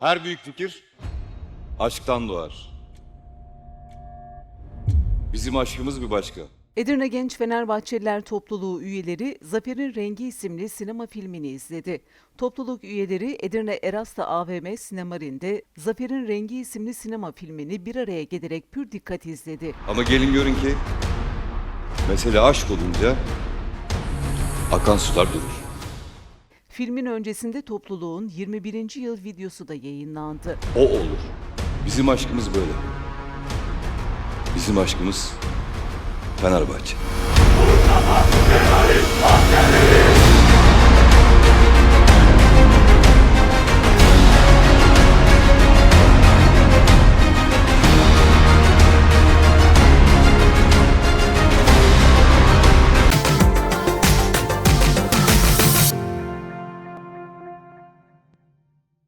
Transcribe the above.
Her büyük fikir aşktan doğar. Bizim aşkımız bir başka. Edirne Genç Fenerbahçeliler Topluluğu üyeleri Zafer'in Rengi isimli sinema filmini izledi. Topluluk üyeleri Edirne Erasta AVM Sinemarin'de Zafer'in Rengi isimli sinema filmini bir araya gelerek pür dikkat izledi. Ama gelin görün ki mesele aşk olunca akan sular durur. Filmin öncesinde topluluğun 21. yıl videosu da yayınlandı. O olur. Bizim aşkımız böyle. Bizim aşkımız Fenerbahçe.